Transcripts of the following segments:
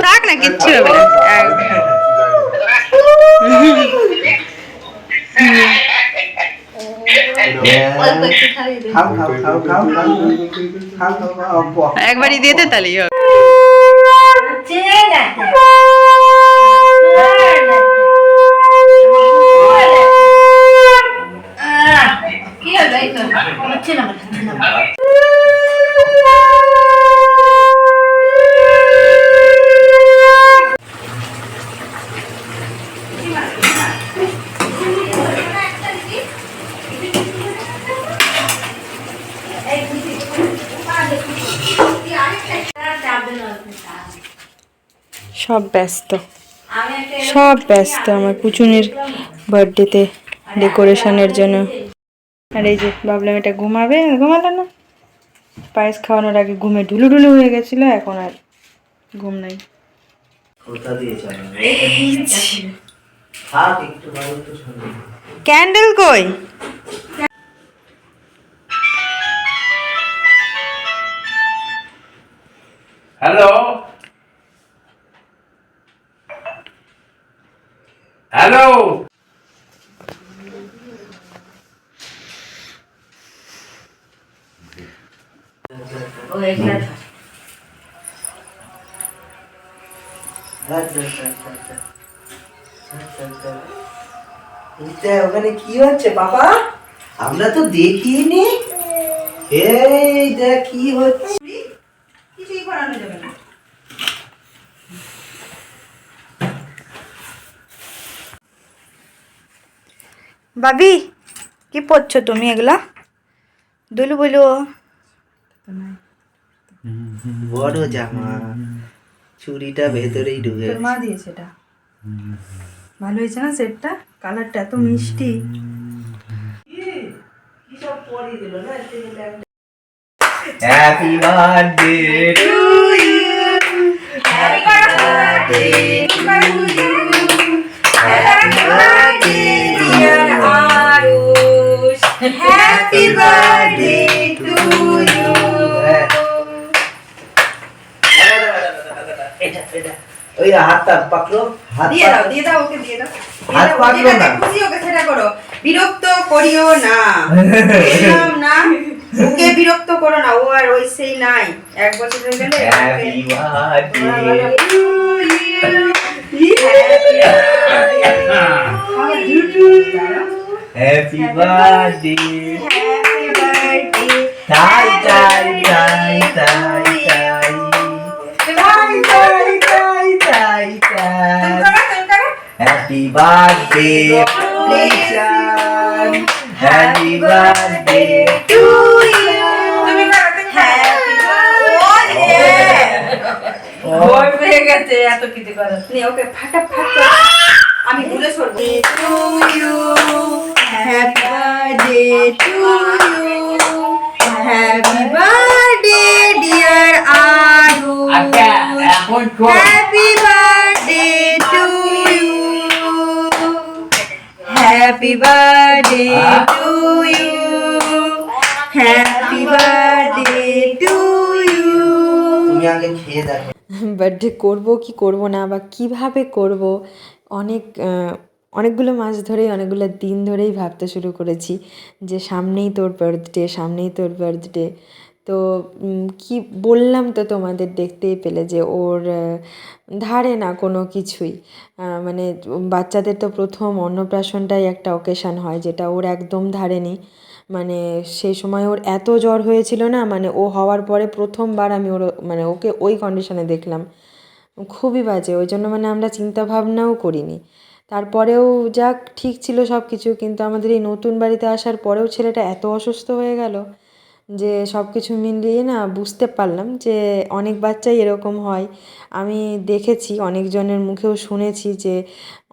রাখ না কিচ্ছু হবে একবারই দিয়ে দে তাহলে সব ব্যস্ত। সব ব্যস্ত আমার পুচুনির বার্থডেতে ডেকোরেশনের জন্য। আর এই যে ভাবলাম এটা ঘুমাবে? ঘুমালো না। পায়েস খাওয়ানোর আগে ঘুমে ঢুলু ঢুলু হয়ে গেছিল এখন আর ঘুম নাই। ক্যান্ডেল কই? হ্যালো হ্যালো ও এগুলা থাক। আচ্ছা, আচ্ছা, আচ্ছা, আচ্ছা। আচ্ছা, আচ্ছা। এইটা ওখানে কি হচ্ছে বাবা? আমরা তো দেখিনি। এই দেখ কি হচ্ছে? কিছুই করানো যাবে না। বাবি কি পড়ছো তুমি এগুলা? দুলু বলো বড় জামা চুরিটা ভেতরেই ঢুকে মা দিয়েছে এটা। ভালো হয়েছে না সেটটা? কালারটা এত মিষ্টি। হ্যাপি বার্থডে টু হ্যাপি হাতটা পাকলো হাত দিয়ে দাও। দিয়ে দাও ওকে দিয়ে দাও। দিয়ে হাত দাও, পাকলো যেটাতে না। খুশি ওকে সেটা করো। বিরক্ত করিও না। বললাম না? ওকে বিরক্ত করো না ও আর ওই সেই নাই। এক বছর হয়ে গেলে হ্যাপি বার্থডে হ্যাপি বার্থডে তাই তাই তাই তাই তাই তাই তাই তাই তাই তাই হ্যাপি বার্থডে প্রিচান হ্যাপি বার্থডে টু ভয় পেয়ে গেছে এত কিছু করার। ওকে ফাটাফাট আমি ভুলে সরবো to you happy birthday to you happy birthday dear Aru আচ্ছা এখন হ্যাপি বার্থডে টু ইউ তুমি আগে খেয়ে দেখো। বার্থডে করব কি করব না বা কীভাবে করব? অনেক অনেকগুলো মাস ধরেই অনেকগুলো দিন ধরেই ভাবতে শুরু করেছি যে সামনেই তোর বার্থডে সামনেই তোর বার্থডে তো কি বললাম তো তোমাদের দেখতেই পেলে যে ওর ধারে না কোনো কিছুই। মানে বাচ্চাদের তো প্রথম অন্নপ্রাশনটাই একটা অকেশান হয় যেটা ওর একদম ধারেনি মানে সেই সময় ওর এত জ্বর হয়েছিল না মানে ও হওয়ার পরে প্রথমবার আমি ওর মানে ওকে ওই কন্ডিশনে দেখলাম। খুবই বাজে, ওই জন্য মানে আমরা চিন্তা ভাবনাও করিনি। তারপরেও যাক, ঠিক ছিল সব কিছু কিন্তু আমাদের এই নতুন বাড়িতে আসার পরেও ছেলেটা এত অসুস্থ হয়ে গেল। যে সব কিছু মিলিয়ে না বুঝতে পারলাম যে অনেক বাচ্চাই এরকম হয়। আমি দেখেছি, অনেকজনের মুখেও শুনেছি যে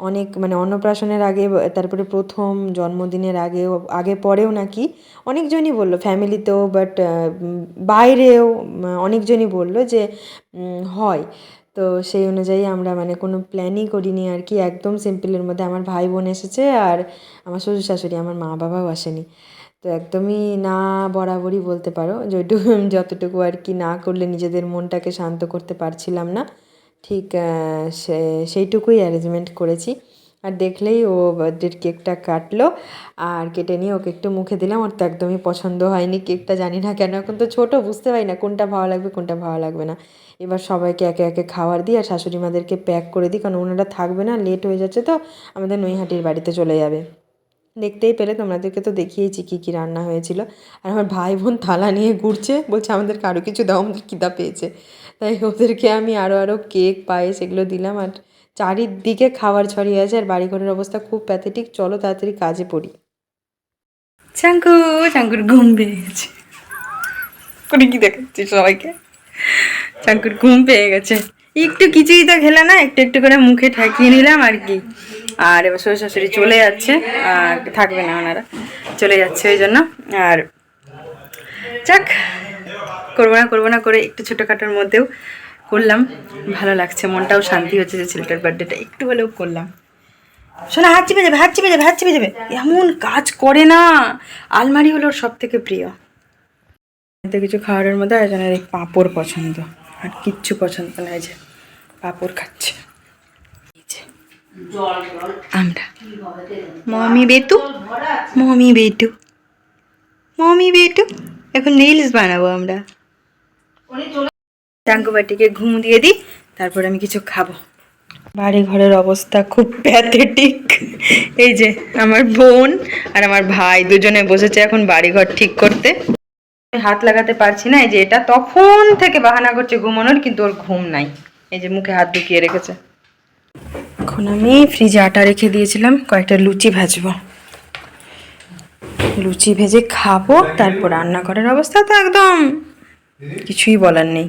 অনেক মানে অন্নপ্রাশনের আগে, তারপরে প্রথম জন্মদিনের আগেও আগে পরেও নাকি অনেকজনই বলল ফ্যামিলিতেও বাট বাইরেও অনেকজনই বলল যে হয়। তো সেই অনুযায়ী আমরা মানে কোনো প্ল্যানই করিনি আর কি, একদম সিম্পলের মধ্যে আমার ভাই বোন এসেছে আর আমার শ্বশুর শাশুড়ি, আমার মা বাবাও আসেনি। তো একদমই না বরাবরই বলতে পারো। যেটুকু যতটুকু আর কি না করলে নিজেদের মনটাকে শান্ত করতে পারছিলাম না। ঠিক সেইটুকুই অ্যারেঞ্জমেন্ট করেছি। আর দেখলেই ও বার্থডের কেকটা কাটলো। আর কেটে নিয়ে ওকে একটু মুখে দিলাম। ওর তো একদমই পছন্দ হয়নি কেকটা, জানি না কেন। এখন তো ছোটো, বুঝতে পারি না কোনটা ভালো লাগবে, কোনটা ভালো লাগবে না। এবার সবাইকে একে একে খাবার দিই আর শাশুড়ি মাদেরকে প্যাক করে দিই। কারণ ওনারা থাকবে না লেট হয়ে যাচ্ছে তো। আমাদের নৈহাটির বাড়িতে চলে যাবে। দেখতেই পেলে, তোমাদেরকে তো দেখিয়েছি কী কী রান্না হয়েছিল। আর আমার ভাই বোন থালা নিয়ে ঘুরছে, বলছে আমাদেরকে আরও কিছু দাও, আমাদের খিদা পেয়েছে। তাই ওদেরকে আমি আরও আরও কেক, পায়েস এগুলো দিলাম। আর চারিদিকে খাবার ছড়িয়ে আছে, আর বাড়িঘরের অবস্থা খুব প্যাথেটিক চলো তাড়াতাড়ি কাজে পড়ি। চাঙ্কু চাঙ্কুর ঘুম পেয়ে গেছে করে কি দেখাচ্ছি সবাইকে? চাঙ্কুর ঘুম পেয়ে গেছে। একটু কিছুই তো খেলে না, একটু একটু করে মুখে ঠেকিয়ে নিলাম আর কি। আর এবার শ্বশুর শাশুড়ি চলে যাচ্ছে, আর থাকবে না ওনারা, চলে যাচ্ছে ওই জন্য। আর যাক, করব না করব না করে একটু ছোটোখাটোর মধ্যেও করলাম। ভালো লাগছে, মনটাও শান্তি হচ্ছে যে ছেলেটার বার্থডেটা একটু হলেও করলাম। শোনা, হাত চিপে যাবে, হাত চিপে যাবে, হাত চিপে যাবে। এমন কাজ করে না। আলমারি হলো সব থেকে প্রিয়। এত কিছু খাবারের মধ্যে একজনের এই পাঁপড় পছন্দ। আর কিচ্ছু পছন্দ না, এই যে পাপড় খাচ্ছে। আমরা মমি বেটু মমি বেটু মমি বেটু। এখন রিলস বানাবো আমরা। টাঙ্কুবাটিকে ঘুম দিয়ে দিই, তারপর আমি কিছু খাব। বাড়ি ঘরের অবস্থা খুব প্যাথেটিক এই যে আমার বোন আর আমার ভাই দুজনে বসেছে এখন বাড়িঘর ঠিক করতে। হাত লাগাতে পারছি না এই যে এটা তখন থেকে বাহানা করছে ঘুমানোর কিন্তু ওর ঘুম নাই। এই যে মুখে হাত ঢুকিয়ে রেখেছে। এখন আমি ফ্রিজে আটা রেখে দিয়েছিলাম কয়েকটা লুচি ভাজবো। লুচি ভেজে খাব তারপর রান্নাঘরের অবস্থা তো একদম কিছুই বলার নেই।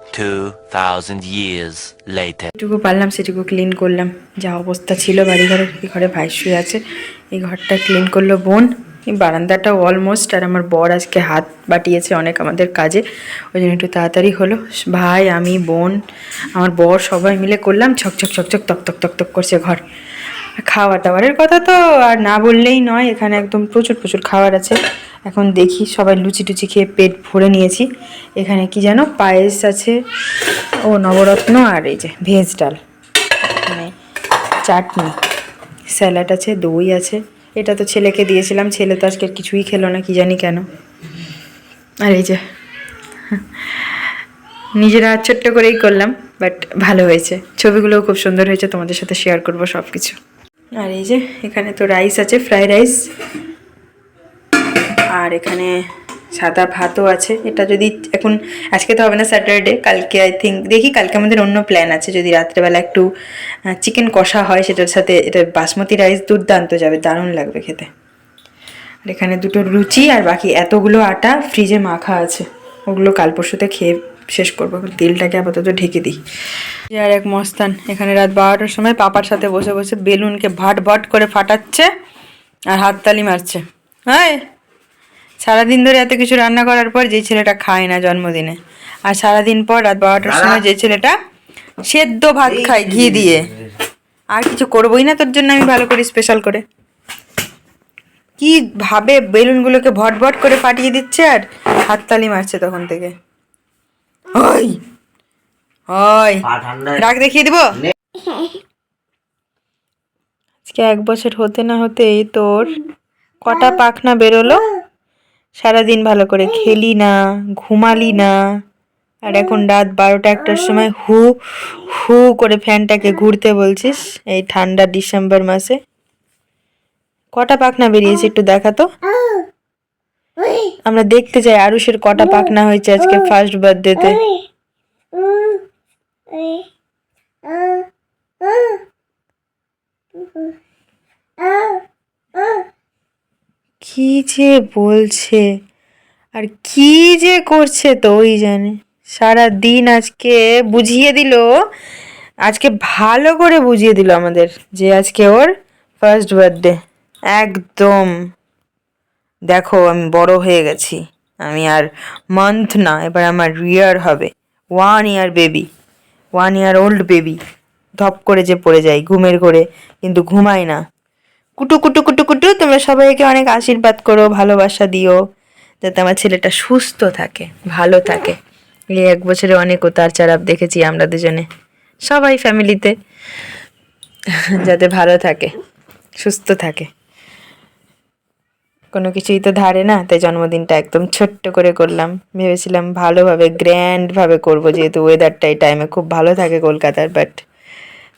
2,000 years later. যেটুকু পারলাম সেটুকু ক্লিন করলাম। যা অবস্থা ছিল বাড়ি এই ঘরে ভাই শুয়ে আছে এই ঘরটা ক্লিন করল বোন। বারান্দাটা অলমোস্ট আর আমার বর আজকে হাত বাটিয়েছে অনেক আমাদের কাজে। ওই জন্য একটু তাড়াতাড়ি হলো। ভাই, আমি, বোন, আমার বর সবাই মিলে করলাম ছকছক ছকছক তক তক তক তক করছে ঘর। খাওয়া দাওয়ারের কথা তো আর না বললেই নয়, এখানে একদম প্রচুর প্রচুর খাবার আছে। এখন দেখি সবাই লুচি টুচি খেয়ে পেট ভরে নিয়েছি। এখানে কি যেন পায়েস আছে ও নবরত্ন আর এই যে ভেজ ডাল। মানে চাটনি। স্যালাড আছে, দই আছে। এটা তো ছেলেকে দিয়েছিলাম, ছেলে তো আজকে কিছুই খেলো না, কি জানি কেন। আর এই যে, নিজেরা ছোট্ট করেই করলাম বাট ভালো হয়েছে। ছবিগুলোও খুব সুন্দর হয়েছে, তোমাদের সাথে শেয়ার করব সব কিছু আর এই যে, এখানে তো রাইস আছে ফ্রাইড রাইস আর এখানে সাদা ভাতও আছে। এটা যদি এখন, আজকে তো হবে না স্যাটারডে কালকে আই থিঙ্ক দেখি কালকে আমাদের অন্য প্ল্যান আছে। যদি রাত্রেবেলা একটু চিকেন কষা হয়, সেটার সাথে এটা বাসমতি রাইস দুর্দান্ত যাবে, দারুণ লাগবে খেতে। আর এখানে দুটো রুচি, আর বাকি এতগুলো আটা ফ্রিজে মাখা আছে। ওগুলো কাল পরশুতে খেয়ে শেষ করব তেলটাকে আপাতত ঢেকে দিই। আর এক মস্তান, এখানে রাত বারোটার সময় পাপার সাথে বসে বসে বেলুনকে ভাট ভাট করে ফাটাচ্ছে, আর হাততালি মারছে। হ্যাঁ! সারাদিন ধরে এত কিছু রান্না করার পর যে ছেলেটা খায় না জন্মদিনে। আর সারাদিন পর রাত বারোটার সময় যে ছেলেটা সেদ্ধ ভাত খায় ঘি দিয়ে। আর কিছু করবোই না তোর জন্য আমি ভালো করে স্পেশাল করে। কি ভাবে বেলুনগুলোকে ভট ভট করে ফাটিয়ে দিচ্ছে আর হাততালি মারছে তখন থেকে। ওই ওই রাগ দেখিয়ে দিব? আজকে এক বছর হতে না হতেই তোর কটা পাখনা বেরোলো? সারাদিন ভালো করে খেলি না ঘুমালি না আর এখন রাত বারোটা একটার সময় হু হু করে ফ্যানটাকে ঘুরতে বলছিস এই ঠান্ডা ডিসেম্বর মাসে কটা পাখনা বেরিয়েছে একটু দেখা তো আমরা দেখতে চাই আরুষের কটা পাখনা হয়েছে আজকে ফার্স্ট বার্থডেতে কি যে বলছে? আর কি যে করছে তো ওই জানে। সারা দিন আজকে বুঝিয়ে দিল, আজকে ভালো করে বুঝিয়ে দিল আমাদের যে আজকে ওর ফার্স্ট বার্থডে একদম। দেখো আমি বড় হয়ে গেছি। আমি আর মান্থ না, এবার আমার ইয়ার হবে। One year baby one year old baby ধপ করে যে পড়ে যায়, ঘুমের ঘরে। কিন্তু ঘুমায় না। কুটু কুটু কুটু কুটু, তোমরা সবাইকে অনেক আশীর্বাদ করো, ভালোবাসা দিও, যাতে আমার ছেলেটা সুস্থ থাকে, ভালো থাকে। এই এক বছরে অনেক উতার চারাপ দেখেছি আমরা দুজনে, সবাই ফ্যামিলিতে, যাতে ভালো থাকে, সুস্থ থাকে। কোনো কিছুই তো ধারে না, তাই জন্মদিনটা একদম ছোট্ট করে করলাম। ভেবেছিলাম ভালোভাবে গ্র্যান্ডভাবে করব, যেহেতু ওয়েদারটা এই টাইমে খুব ভালো থাকে কলকাতার বাট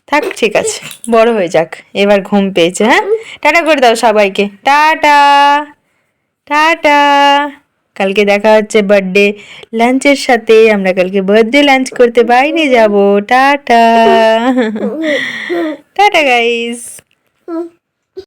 থাক, ঠিক আছে। বড় হয়ে যাক। এবার ঘুম পেয়েছে হ্যাঁ? টাটা করে দাও সবাইকে। টাটা। টাটা। কালকে দেখা হচ্ছে বার্থডে লাঞ্চের সাথে। আমরা কালকে বার্থডে লাঞ্চ করতে বাইরে যাব। টাটা। Tata guys